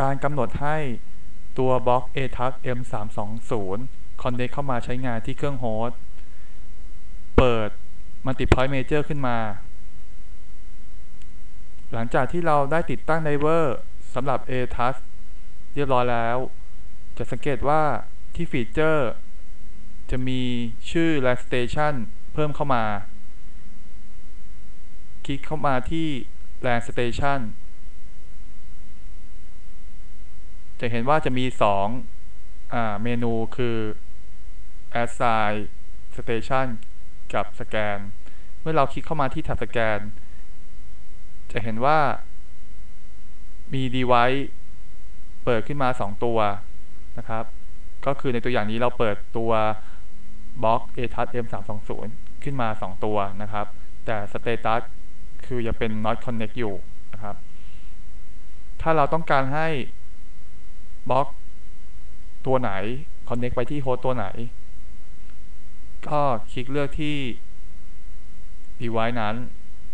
การกำหนดให้ตัวบล็อก ATAC M320 Connect เข้ามาใช้งานที่เครื่องโฮสต์ เปิด Multipoint Manager ขึ้นมา หลังจากที่เราได้ติดตั้งไดเวอร์สำหรับ ATAC เรียบร้อยแล้ว จะสังเกตว่าที่ฟีเจอร์ จะมีชื่อ LAN Station เพิ่มเข้ามา คลิกเข้ามาที่ LAN Station จะเห็นว่าจะมี2อ่าเมนูคือ Assign Station กับ Scan เมื่อเราคลิกเข้ามาที่แท็บ Scan จะเห็นว่ามี Device เปิดขึ้นมา 2 ตัวนะครับ ก็คือในตัวอย่างนี้เราเปิดตัวบล็อก ATouch M320 ขึ้นมา 2 ตัวนะครับ แต่ Status คือยังเป็น not connect อยู่นะครับ ถ้าเราต้องการให้ บล็อกตัวไหน connect ไปที่โฮสต์ตัวไหน ก็คลิกเลือกที่ device นั้น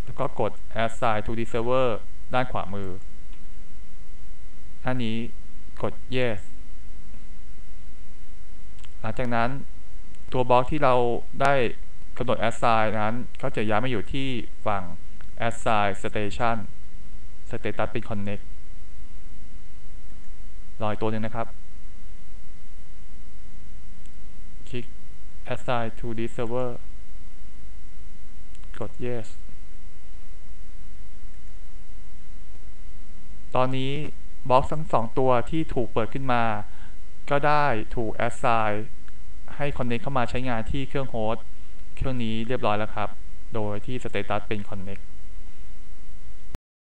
แล้วก็กด assign to the server ด้านขวามือ ท่านี้กด yes หลังจากนั้นตัวบล็อกที่เราได้กำหนด assign นั้น ก็จะย้ายมาอยู่ที่ฝั่ง assign station status เป็น connect รออีกตัวหนึ่งนะครับ คลิก assign to this server กด yes ตอนนี้บล็อกทั้งสองตัวที่ถูกเปิดขึ้นมา ก็ได้ถูก assign ให้ connect เข้ามาใช้งานที่เครื่องโฮสต์เครื่องนี้เรียบร้อยแล้วครับ โดยที่ status เป็น connect